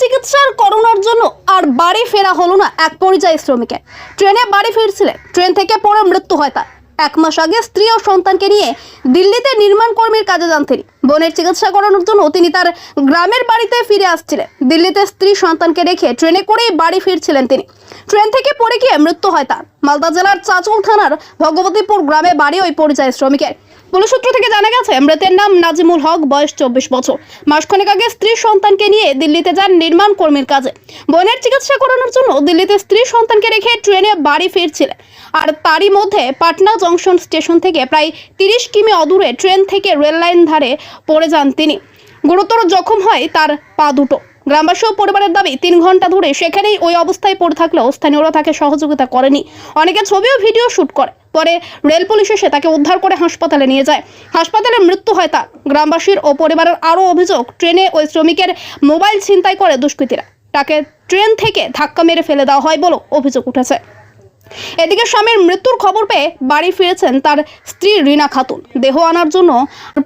চিকিৎসার করোনার জন্য আর বাড়ি ফেরা হলো না এক পরিযায়ী শ্রমিকের ট্রেনে বাড়ি ফিরছিলেন। ট্রেন থেকে পড়ে মৃত্যু হয় তার। এক মাস আগে স্ত্রী ও সন্তানকে নিয়ে দিল্লিতে নির্মাণ কর্মীর কাজে যান তিনি। বোনের চিকিৎসা করানোর জন্য তিনি তার গ্রামের বাড়িতে ফিরে আসছিলেন। দিল্লিতে স্ত্রী সন্তানকে রেখে ট্রেনে করেই বাড়ি ফিরছিলেন তিনি। ট্রেন থেকে পড়ে গিয়ে মৃত্যু হয় তার। মালদা জেলার চাচল থানার ভগবতীপুর গ্রামে বাড়ি ওই পরিযায়ী শ্রমিকের। পুলিশ থেকে জানা গেছে, মৃতের নাম নাজিমুল হক, বয়স চব্বিশ বছর। মাসখানেক আগে স্ত্রী সন্তানকে নিয়ে দিল্লিতে যান নির্মাণ কর্মীর কাজে। বোনের চিকিৎসা করানোর জন্য দিল্লিতে স্ত্রী সন্তানকে রেখে ট্রেনে বাড়ি ফিরছিলেন। আর তারই মধ্যে পাটনা জংশন স্টেশন থেকে প্রায় তিরিশ কিমি অদূরে ট্রেন থেকে রেল লাইন ধারে পড়ে যান তিনি। গুরুতর জখম হয় তার পা দুটো। গ্রামবাসী ও পরিবারের দাবি, তিন ঘণ্টা ধরে সেখানেই ওই অবস্থায় পড়ে থাকলেও স্থানীয়রা তাকে সহযোগিতা করেনি। অনেকে ছবি ও ভিডিও শুট করে, পরে রেল পুলিশ এসে তাকে উদ্ধার করে হাসপাতালে নিয়ে যায়। হাসপাতালে মৃত্যু হয় তার। গ্রামবাসীর ও পরিবারের আরও অভিযোগ, ট্রেনে ওই শ্রমিকের মোবাইল ছিনতাই করে দুষ্কৃতীরা। তাকে ট্রেন থেকে ধাক্কা মেরে ফেলে দেওয়া হয় বলেও অভিযোগ উঠেছে। এদিকে স্বামীর মৃত্যুর খবর পেয়ে বাড়ি ফিরেছেন তার স্ত্রী রিনা খাতুন। দেহ আনার জন্য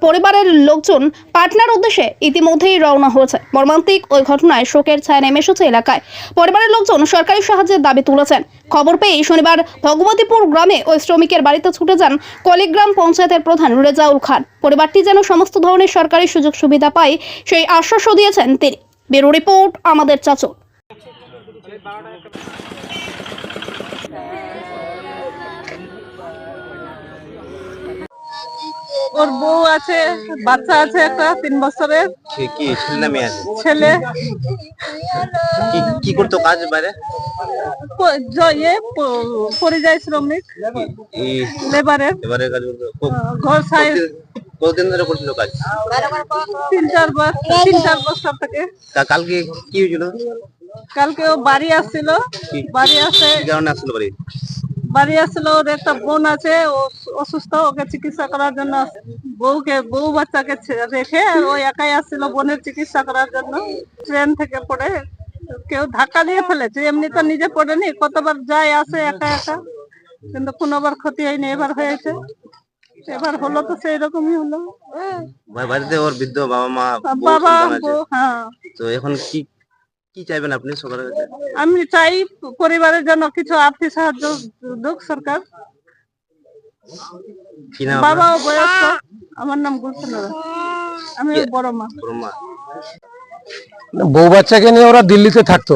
পরিবারের লোকজন পাটনার উদ্দেশ্যে ইতিমধ্যেই রওনা হয়েছে। মর্মান্তিক ওই ঘটনায় শোকের ছায়া নেমে এসেছে এলাকায়। পরিবারের লোকজন সরকারি সাহায্যের দাবি তুলেছেন। খবর পেয়ে শনিবার ভগবতীপুর গ্রামে ওই শ্রমিকের বাড়িতে ছুটে যান কলিগ্রাম পঞ্চায়েতের প্রধান রেজাউল খান। পরিবারটি যেন সমস্ত ধরনের সরকারি সুযোগ সুবিধা পায়, সেই আশ্বাসও দিয়েছেন তিনি। ব্যুরো রিপোর্ট, আমাদের চাচল। ওর বউ আছে বাচ্চা আছে একটা তিন বছরের। কি ছেলে না মেয়ে আছে? ছেলে। কি কি করতো কাজ বাইরে? ইয়ে পরিযায়ী শ্রমিক। এই লেবারের। কাজ ঘর সাই কতদিন ধরে করছিল কাজ? তিন চার বছর তিন চার বছর থেকে। কালকে কি হয়েছিল? কালকে ও বাড়ি আসছিল। বাড়ি আসে কি কারণে আসলো বাড়ি? বাড়ি আসছিল ওর একটা বোন আছে ও অসুস্থ ওকে চিকিৎসা করার জন্য বউকে বউ বাচ্চাকে রেখে ও একাই আসছিল বোনের চিকিৎসা করার জন্য। ট্রেন থেকে পড়ে কেউ ধাক্কা দিয়ে ফেলেছে এমনি তো নিজে পড়েনি কতবার যায় আসে একা একা কিন্তু কোনোবার ক্ষতি হয়নি এবার হয়েছে। এবার হলো তো সেই রকমই হলো। বাড়িতে ওর বৃদ্ধ বাবা মা বাবা হ্যাঁ। তো এখন কি কি চাইবেন আপনি সরকারের কাছে? আমি চাই পরিবারের জন্য কিছু আর্থিক সাহায্য দুক সরকার। কি নাম বাবা ও বয়স্ক আমার নাম গুলশান আমি বড় মা। ব্রহ্মা বউ বাচ্চাকে নিয়ে ওরা দিল্লিতে থাকতো।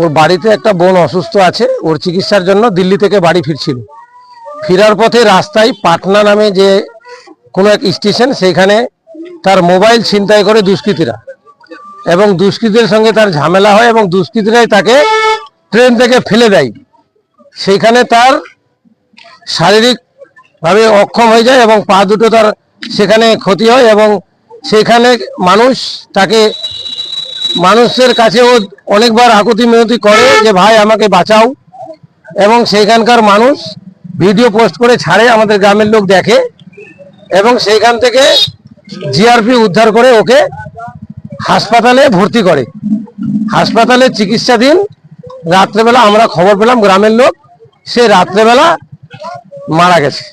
ওর বাড়িতে একটা বোন অসুস্থ আছে ওর চিকিৎসার জন্য দিল্লি থেকে বাড়ি ফিরছিল। ফেরার পথে রাস্তায় পাটনা নামে যে কোনো এক স্টেশন সেখানে তার মোবাইল ছিনতাই করে দুষ্কৃতীরা। এবং দুষ্কৃতীর সঙ্গে তার ঝামেলা হয় এবং দুষ্কৃতীরাই তাকে ট্রেন থেকে ফেলে দেয়। সেইখানে তার শারীরিকভাবে অক্ষম হয়ে যায় এবং পা দুটো তার সেখানে ক্ষতি হয় এবং সেখানে মানুষ তাকে মানুষের কাছেও অনেকবার আকুতি মিনতি করে যে, ভাই, আমাকে বাঁচাও। এবং সেইখানকার মানুষ ভিডিও পোস্ট করে ছাড়ে, আমাদের গ্রামের লোক দেখে এবং সেইখান থেকে জিআরপি উদ্ধার করে ওকে হাসপাতালে ভর্তি করে। হাসপাতালে চিকিৎসাধীন। রাত্রেবেলা আমরা খবর পেলাম, গ্রামের লোক, সে রাত্রেবেলা মারা গেছে।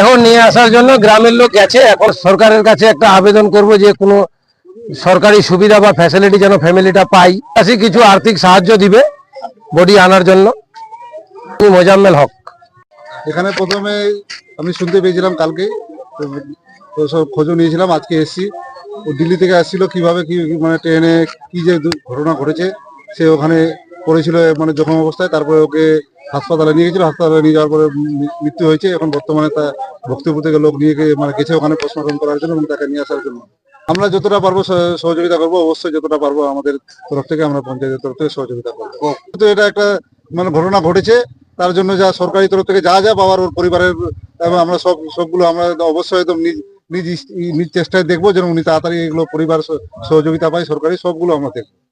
এখন নিয়ে আসার জন্য গ্রামের লোক গেছে। এখন সরকারের কাছে একটা আবেদন করব যে কোনো সরকারি সুবিধা বা ফ্যাসিলিটি যেন ফ্যামিলিটা পাই। কাছে কিছু আর্থিক সাহায্য দিবে, বডি আনার জন্য। মোজাম্মেল হক। এখানে প্রথমে আমি শুনতে পেয়েছিলাম কালকে তো সব খোঁজও নিয়েছিলাম আজকে এসেছি। ও দিল্লি থেকে আসছিল কীভাবে কি মানে ট্রেনে কি যে ঘটনা ঘটেছে সে ওখানে পড়েছিল মানে জখম অবস্থায় তারপরে ওকে হাসপাতালে নিয়ে গেছিল হাসপাতালে নিয়ে যাওয়ার পরে মৃত্যু হয়েছে এখন বর্তমানে তা ভক্তিপুর থেকে লোক নিয়ে গিয়ে মানে গেছে ওখানে পোস্টমর্টম করার জন্য এবং তাকে নিয়ে আসার জন্য। আমরা যতটা পারব সহযোগিতা করব অবশ্যই যতটা পারব আমাদের তরফ থেকে আমরা পঞ্চায়েতের তরফ থেকে সহযোগিতা করব। তো এটা একটা মানে ঘটনা ঘটেছে তার জন্য যা সরকারি তরফ থেকে যা যা পাওয়ার ওর পরিবারের এবং আমরা সব সবগুলো আমরা অবশ্যই একদম নিজ নিজ চেষ্টায় দেখব যেন উনি তাড়াতাড়ি এগুলো পরিবার সহ- সহযোগিতা পায়, সরকারি সবগুলো আমরা দেখব।